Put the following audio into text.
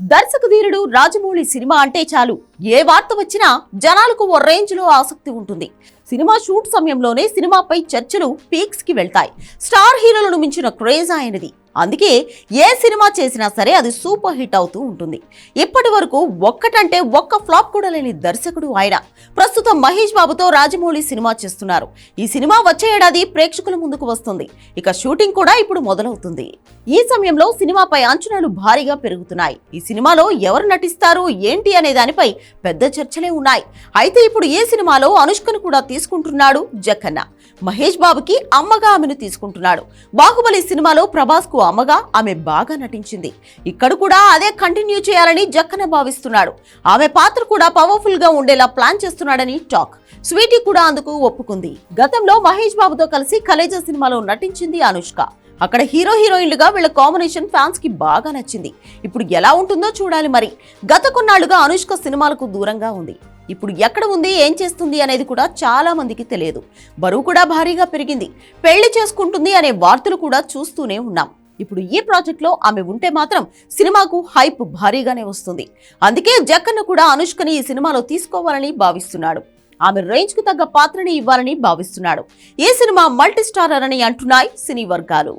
దర్శకధీరుడు Rajamouli cinema అంటే చాలు. ఏ వార్త వచ్చినా జనాలకు ఓ రేంజ్లో ఆసక్తి ఉంటుంది. సినిమా షూట్ సమయంలోనే సినిమాపై చర్చలు పీక్స్కి వెళ్తాయి. స్టార్ హీరోలను మించిన క్రేజ్ ఆయనది. అందుకే ఏ సినిమా చేసినా సరే అది సూపర్ హిట్ అవుతూ ఉంటుంది. ఇప్పటి వరకు ఒక్కటంటే ఒక్క ఫ్లాప్ కూడా లేని దర్శకుడు ఆయన. ప్రస్తుతం మహేష్ బాబుతో రాజమౌళి సినిమా చేస్తున్నారు. ఈ సినిమా వచ్చే ఏడాది ప్రేక్షకుల ముందుకు వస్తుంది. ఇక షూటింగ్ కూడా ఇప్పుడు మొదలవుతుంది. ఈ సమయంలో సినిమాపై అంచనాలు భారీగా పెరుగుతున్నాయి. ఈ సినిమాలో ఎవరు నటిస్తారు ఏంటి అనే దానిపై పెద్ద చర్చలే ఉన్నాయి. అయితే ఇప్పుడు ఏ సినిమాలో అనుష్కను కూడా తీసుకుంటున్నాడు జక్కన్న? మహేష్ బాబుకి అమ్మగా ఆమెను తీసుకుంటున్నాడు. బాహుబలి సినిమాలో ప్రభాస్ కు అమ్మగా ఆమె బాగా నటించింది. ఇక్కడ కూడా అదే కంటిన్యూ చేయాలని జక్కన భావిస్తున్నాడు. ఆమె పాత్ర కూడా పవర్ఫుల్గా ఉండేలా ప్లాన్ చేస్తున్నాడని టాక్. స్వీటీ కూడా అందుకు ఒప్పుకుంది. గతంలో మహేష్ బాబుతో కలిసి కలేజా సినిమాలో నటించింది అనుష్క. అక్కడ హీరో హీరోయిన్లుగా వీళ్ళ కాంబినేషన్ ఫ్యాన్స్కి బాగా నచ్చింది. ఇప్పుడు ఎలా ఉంటుందో చూడాలి మరి. గత కొన్నాళ్ళుగా అనుష్క సినిమాలకు దూరంగా ఉంది. ఇప్పుడు ఎక్కడ ఉంది ఏం చేస్తుంది అనేది కూడా చాలా మందికి తెలియదు. బరువు కూడా భారీగా పెరిగింది. పెళ్ళి చేసుకుంటుంది అనే వార్తలు కూడా చూస్తూనే ఉన్నాం. ఇప్పుడు ఈ ప్రాజెక్ట్లో ఆమె ఉంటే మాత్రం సినిమాకు హైప్ భారీగానే వస్తుంది. అందుకే జక్కన్న కూడా అనుష్కని ఈ సినిమాలో తీసుకోవాలని భావిస్తున్నాడు. ఆమె రేంజ్కు తగ్గ పాత్రని ఇవ్వాలని భావిస్తున్నాడు. ఈ సినిమా మల్టీస్టారర్ అని అంటున్నాయి సినీ వర్గాలు.